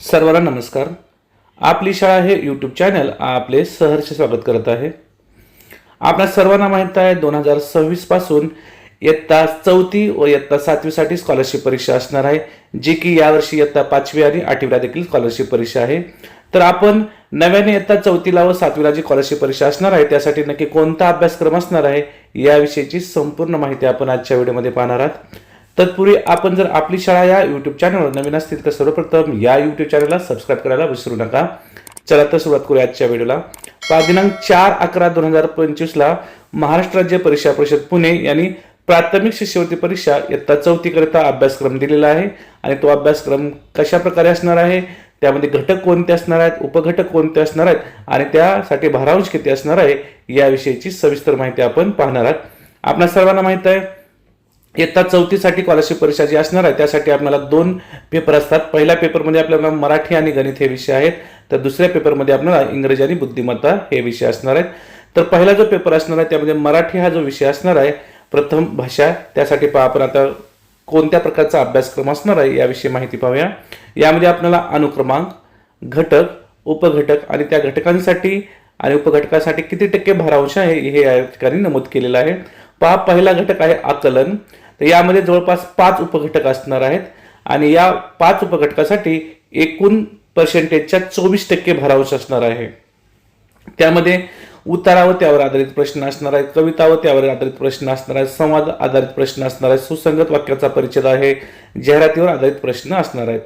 सर्वांना नमस्कार. आपली शाळा हे यूट्यूब चॅनल आपले सहर्ष स्वागत करत आहे. आपल्या सर्वांना माहीत आहे दोन हजार सव्वीसपासून इयत्ता चौथी व इयत्ता सातवीसाठी स्कॉलरशिप परीक्षा असणार आहे जी की यावर्षी इयत्ता पाचवी आणि आठवीला देखील स्कॉलरशिप परीक्षा आहे. तर आपण नव्याने इयत्ता चौथीला व सातवीला जी स्कॉलरशिप परीक्षा असणार आहे त्यासाठी नक्की कोणता अभ्यासक्रम असणार आहे याविषयीची संपूर्ण माहिती आपण आजच्या व्हिडिओमध्ये पाहणार आहात. तत्पूर्वी आपण जर आपली शाळा या यूट्यूब चॅनलवर नवीन असतील तर सर्वप्रथम या यूट्यूब चॅनलला सबस्क्राईब करायला विसरू नका. चला तर सुरुवात करूया आजच्या व्हिडिओला. पाच दिनांक चार अकरा दोन हजार पंचवीसला महाराष्ट्र राज्य परीक्षा परिषद पुणे यांनी प्राथमिक शिष्यवृत्ती परीक्षा इयत्ता चौथीकरिता अभ्यासक्रम दिलेला आहे. आणि तो अभ्यासक्रम कशा प्रकारे असणार आहे? त्यामध्ये घटक कोणते असणार आहेत? उपघटक कोणते असणार आहेत? आणि त्यासाठी भारांश किती असणार आहे? याविषयीची सविस्तर माहिती आपण पाहणार आहात. आपल्या सर्वांना माहीत आहे इयत्ता चौथीसाठी स्कॉलरशिप परीक्षा जी असणार आहे त्यासाठी आपल्याला दोन पेपर असतात. पहिल्या पेपरमध्ये आपल्याला मराठी आणि गणित हे विषय आहेत. तर दुसऱ्या पेपरमध्ये आपल्याला इंग्रजी आणि बुद्धिमत्ता हे विषय असणार आहेत. तर पहिला जो पेपर असणार आहे त्यामध्ये मराठी हा जो विषय असणार आहे प्रथम भाषा त्यासाठी पहा आपण आता कोणत्या प्रकारचा अभ्यासक्रम असणार आहे याविषयी माहिती पाहूया. यामध्ये आपल्याला अनुक्रमांक घटक उपघटक आणि त्या घटकांसाठी आणि उपघटकासाठी किती टक्के भारांश आहे हे या ठिकाणी नमूद केलेलं आहे. पहा पहिला घटक आहे आकलन. तर यामध्ये जवळपास पाच उपघटक असणार आहेत. आणि या पाच उपघटकासाठी एकूण पर्सेंटेजच्या चोवीस टक्के भारांश असणार आहे. त्यामध्ये उतारा व त्यावर आधारित प्रश्न असणार आहेत कविता व त्यावर आधारित प्रश्न असणार आहेत संवाद आधारित प्रश्न असणार आहेत सुसंगत वाक्याचा परिचय आहे जाहिरातीवर आधारित प्रश्न असणार आहेत.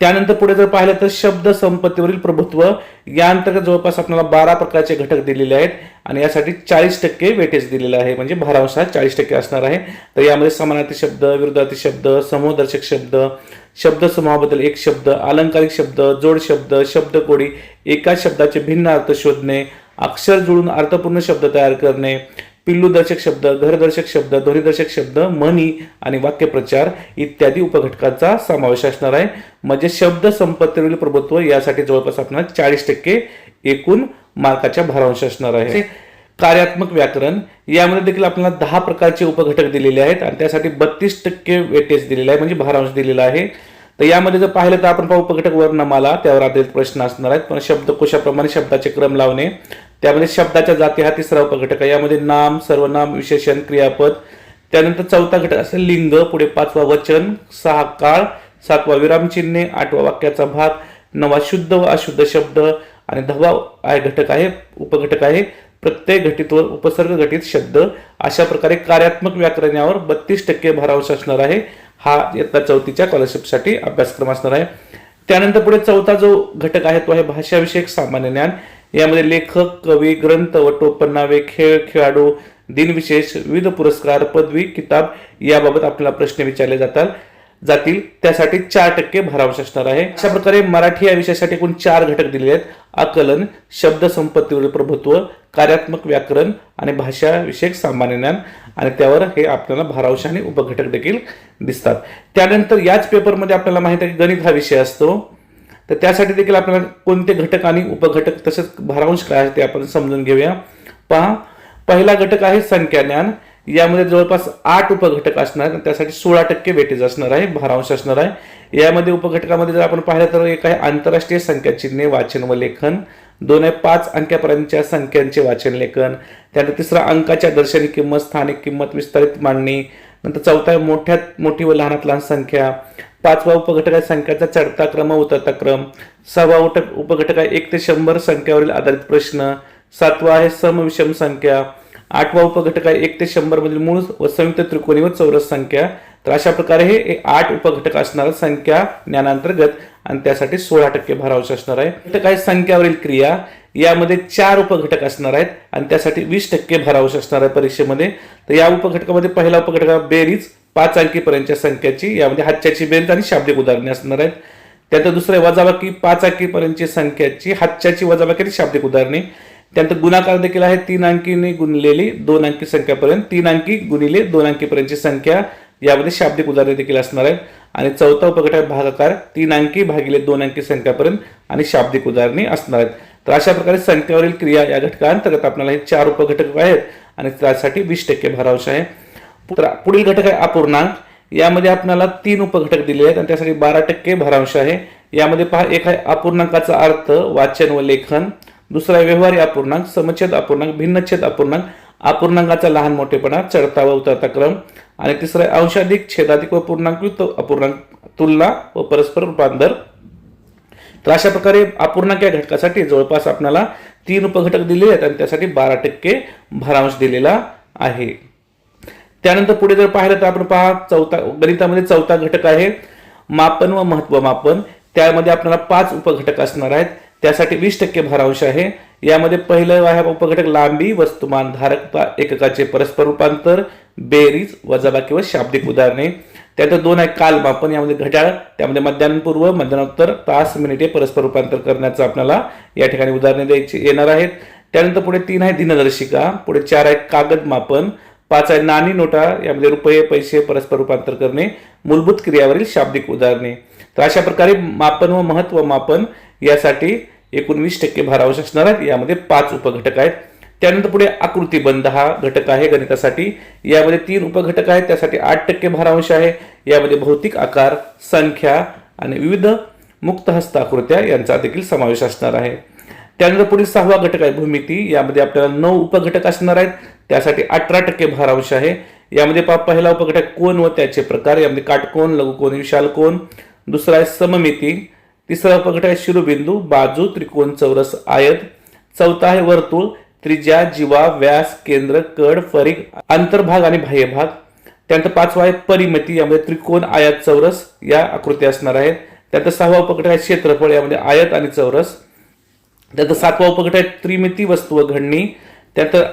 त्यानंतर पुढे जर पाहिलं तर शब्द संपत्तीवरील प्रभुत्व या अंतर्गत जवळपास आपल्याला बारा प्रकारचे घटक दिलेले आहेत आणि यासाठी चाळीस टक्के वेटेज दिलेलं आहे. म्हणजे भारांश हा चाळीस टक्के असणार आहे. तर यामध्ये समानार्थी शब्द विरुद्धार्थी शब्द समूहदर्शक शब्द शब्द समूहाबद्दल एक शब्द अलंकारिक शब्द जोड शब्द शब्दकोडी एकाच शब्दाचे भिन्न अर्थ शोधणे अक्षर जुळून अर्थपूर्ण शब्द तयार करणे पिल्लूदर्शक शब्द घरदर्शक शब्द ध्वनिदर्शक शब्द म्हणी आणि वाक्यप्रचार इत्यादी उपघटकाचा समावेश असणार आहे. म्हणजे शब्द संपत्तीवरील प्रभुत्व यासाठी जवळपास आपल्याला चाळीस टक्के एकूण मार्काच्या भारांश असणार आहे. कार्यात्मक व्याकरण यामध्ये देखील आपल्याला दहा प्रकारचे उपघटक दिलेले आहेत आणि त्यासाठी बत्तीस टक्के वेटेज दिलेलं आहे म्हणजे भारांश दिलेला आहे. तर यामध्ये जर पाहिलं तर आपण पाहू उपघटक वर्णमाला त्यावर आधारित प्रश्न असणार आहेत. पण शब्दकोशाप्रमाणे शब्दाचे क्रम लावणे त्यामध्ये शब्दाच्या जाती हा तिसरा उपघटक आहे. यामध्ये नाम सर्वनाम विशेषण क्रियापद त्यानंतर चौथा घटक असेल लिंग पुढे पाचवा वचन सहा काळ सातवा विरामचिन्हे आठवा वाक्याचा भाग नवा शुद्ध व अशुद्ध शब्द आणि दहावा आहे घटक आहे उपघटक आहे प्रत्येक घटित व उपसर्ग घटित शब्द. अशा प्रकारे कार्यात्मक व्याकरण यावर बत्तीस टक्के भारांश असणार आहे. हा इयत्ता चौथीच्या स्कॉलरशिपसाठी अभ्यासक्रम असणार आहे. त्यानंतर पुढे चौथा जो घटक आहे तो आहे भाषाविषयक सामान्य ज्ञान. यामध्ये लेखक कवी ग्रंथ व टोपन्नावे खेळ खेळाडू दिनविशेष विविध पुरस्कार पदवी किताब याबाबत आपल्याला प्रश्न विचारले जातात जातील. त्यासाठी चार टक्के भरावश असणार आहे. अशा प्रकारे मराठी या विषयासाठी एकूण चार घटक दिलेले आहेत. आकलन शब्द संपत्तीवरील प्रभुत्व कार्यात्मक व्याकरण आणि भाषा विषयक सामान्य ज्ञान. आणि त्यावर हे आपल्याला भारांश आणि उपघटक देखील दिसतात. त्यानंतर याच पेपरमध्ये आपल्याला माहिती आहे की गणित हा विषय असतो. तर त्यासाठी देखील आपल्याला कोणते घटक आणि उपघटक तसेच भारांश काय आहे ते आपण समजून घेऊया. पहा पहिला घटक आहे संख्या ज्ञान यामध्ये जवळपास आठ उपघटक असणार आहेत त्यासाठी सोळा टक्के वेटेज असणार आहे भारांश असणार आहे. यामध्ये उपघटकामध्ये जर आपण पाहिलं तर एक आहे आंतरराष्ट्रीय संख्या चिन्हे वाचन व लेखन. दोन आहे पाच अंक्यापर्यंतच्या संख्यांचे वाचन लेखन. त्यानंतर तिसरा अंकाच्या दर्शनी किंमत स्थानिक किंमत विस्तारित मांडणी. नंतर चौथा आहे मोठ्यात मोठी व लहानात लहान संख्या. पाचवा उपघटक आहे संख्याचा चढता क्रम व उतरता क्रम. सहावा उट उपघटक आहे एक ते शंभर संख्यावरील आधारित प्रश्न. सातवा आहे समविषम संख्या. आठवा उपघटक आहे एक ते शंभर मधील मूळ व संयुक्त त्रिकोणी व चौरस संख्या. तर अशा प्रकारे हे आठ उपघटक असणार संख्या ज्ञानांतर्गत आणि त्यासाठी सोळा टक्के भारांश असणार आहे. तर आहे संख्यावरील क्रिया. यामध्ये चार उपघटक असणार आहेत आणि त्यासाठी वीस टक्के भरावश असणार आहे परीक्षेमध्ये. तर या उपघटकामध्ये पहिला उपघटक बेरीज पाच अंकीपर्यंतच्या संख्याची यामध्ये हातच्याची बेरीज आणि शाब्दिक उदाहरणे असणार आहेत. त्यानंतर दुसरं आहे वजाबाकी पाच अंकीपर्यंतची संख्याची हातच्याची वजाबाकी आणि शाब्दिक उदाहरणे. त्यानंतर गुणाकार देखील आहे तीन अंकीने गुणलेली दोन अंकी संख्यापर्यंत तीन अंकी गुणिले दोन अंकीपर्यंतची संख्या. यामध्ये शाब्दिक उदाहरणे देखील असणार आहेत. आणि चौथा उपघटक आहे भागाकार तीन अंकी भागिले दोन अंकी संख्यापर्यंत आणि शाब्दिक उदाहरणे असणार आहेत. तर अशा प्रकारे संख्यावरील क्रिया या घटकाअंतर्गत आपल्याला हे चार उपघटक आहेत आणि त्यासाठी वीस टक्के भरावश आहे. तर पुढील घटक आहे अपूर्णांक. यामध्ये आपल्याला तीन उपघटक दिले आहेत आणि त्यासाठी बारा टक्के भरांश आहे. यामध्ये पहा एक आहे अपूर्णांकाचा अर्थ वाचन व लेखन. दुसरा आहे व्यवहारी अपूर्णांक समच्छेद अपूर्णांक भिन्नच्छेद अपूर्णांक. अपूर्णांकाचा लहान मोठेपणा चढता व उतरता क्रम. आणि तिसरा आहे अंशाधिक छेदाधिक व पूर्णांकयुक्त अपूर्णांक तुलना व परस्पर रूपांतर. तर अशा प्रकारे अपूर्णांक या घटकासाठी जवळपास आपल्याला तीन उपघटक दिले आहेत आणि त्यासाठी बारा टक्के भारांश दिलेला आहे. त्यानंतर पुढे जर पाहिलं तर आपण पहा चौथा गणितामध्ये चौथा घटक आहे. मापन व महत्त्व मापन. त्यामध्ये आपल्याला पाच उपघटक असणार आहेत. त्यासाठी वीस टक्के भारांश आहे. यामध्ये पहिलं आहे उपघटक लांबी वस्तुमान धारक एककाचे परस्पर रूपांतर बेरीज वजाबाकी व शाब्दिक उदाहरणे. त्यानंतर दोन आहे काल मापन यामध्ये घड्याळ त्यामध्ये मध्यान्हपूर्व मध्यानोत्तर तास मिनिटे परस्पर रूपांतर करण्याचं आपल्याला या ठिकाणी उदाहरणे द्यायची येणार आहेत. त्यानंतर पुढे तीन आहे दिनदर्शिका पुढे चार आहे कागद मापन पाच आहे नाणी नोटा यामध्ये रुपये पैसे परस्पर रूपांतर करणे मूलभूत क्रियावरील शाब्दिक उदाहरणे. तर अशा प्रकारे मापन व महत्त्व मापन यासाठी एकूण वीस टक्के भारावश असणार आहेत. यामध्ये पाच उपघटक आहेत. त्यानंतर पुढे आकृतीबंध हा घटक आहे गणितासाठी. यामध्ये तीन उपघटक आहेत त्यासाठी आठ टक्के भारांश आहे. यामध्ये भौतिक आकार संख्या आणि विविध मुक्त हस्ताकृत्या यांचा देखील समावेश असणार आहे. त्यानंतर पुढील सहावा घटक आहे भूमिती. यामध्ये आपल्याला नऊ उपघटक असणार आहेत त्यासाठी अठरा टक्के भारांश आहे. यामध्ये पा पहिला उपघटक कोण व त्याचे प्रकार. यामध्ये काटकोन लघुकोन विशाल कोण दुसरा आहे सममिती. तिसरा उपघटक आहे शिरोबिंदू बाजू त्रिकोण चौरस आयत. चौथा आहे वर्तुळ. त्रिज्या जीवा व्यास केंद्र कड फरीक अंतर्भाग आणि बाह्यभाग. त्यानंतर पाचवा आहे परिमिती यामध्ये त्रिकोण आयात चौरस या आकृती असणार आहेत. त्यानंतर सहावा उपकट आहे क्षेत्रफळ यामध्ये आयत आणि चौरस. त्यानंतर सातवा उपकट आहे त्रिमिती वस्तू व घडणी. त्यानंतर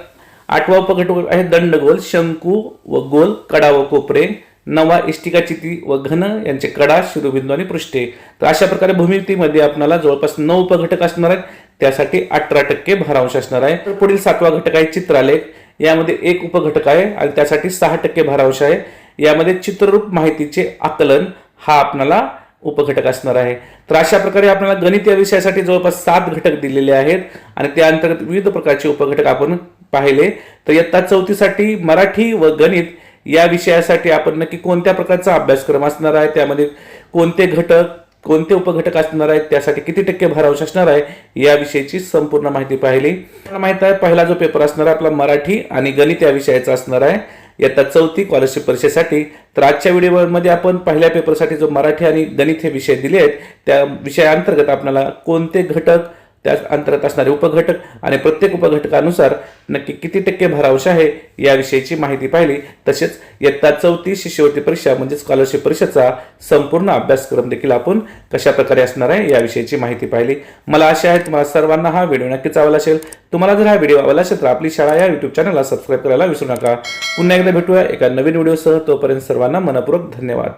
आठवा उपकट आहे दंडगोल शंकू व गोल कडा व कोपरे. नवा इष्टिका चिती व घन यांचे कडा शिरोबिंदू आणि पृष्ठे. तर अशा प्रकारे भूमितीमध्ये आपल्याला जवळपास नऊ उपघटक असणार आहेत. त्यासाठी अठरा टक्के भारांश असणार आहे. तर पुढील सातवा घटक आहे चित्रालेख. यामध्ये एक उपघटक आहे आणि त्यासाठी सहा टक्के भारांश आहे. यामध्ये चित्ररूप माहितीचे आकलन हा आपल्याला उपघटक असणार आहे. तर अशा प्रकारे आपल्याला गणित या विषयासाठी जवळपास सात घटक दिलेले आहेत आणि त्या अंतर्गत विविध प्रकारचे उपघटक आपण पाहिले. तर इयत्ता चौथीसाठी मराठी व गणित या विषयासाठी आपण नक्की कोणत्या प्रकारचा अभ्यासक्रम असणार आहे? त्यामध्ये कोणते घटक कोणते उपघटक असणार आहेत त्यासाठी किती टक्के भारांश असणार आहे याविषयीची संपूर्ण माहिती पाहिली. मला माहीत आहे पहिला जो पेपर असणार आहे आपला मराठी आणि गणित या विषयाचा असणार आहे. इयत्ता चौथी स्कॉलरशिप परीक्षेसाठी तर आजच्या व्हिडिओमध्ये आपण पहिल्या पेपरसाठी जो मराठी आणि गणित हे विषय दिले आहेत त्या विषयाअंतर्गत आपल्याला कोणते घटक त्याच अंतर्गत असणारे उपघटक आणि प्रत्येक उपघटकानुसार नक्की किती टक्के भरावश आहे याविषयीची माहिती पाहिली. तसेच इयत्ता चौथी शिष्यवृत्ती परीक्षा म्हणजे स्कॉलरशिप परीक्षेचा संपूर्ण अभ्यासक्रम देखील आपण कशा प्रकारे असणार आहे याविषयीची माहिती पाहिली. मला आशा आहे तुम्हाला सर्वांना हा व्हिडिओ नक्कीच आवडला असेल. तुम्हाला जर हा व्हिडिओ आवडला असेल तर आपली शाळा या युट्यूब चॅनलला सबस्क्राईब करायला विसरू नका. पुन्हा एकदा भेटूया एका नवीन व्हिडिओसह. तोपर्यंत सर्वांना मनपूर्वक धन्यवाद.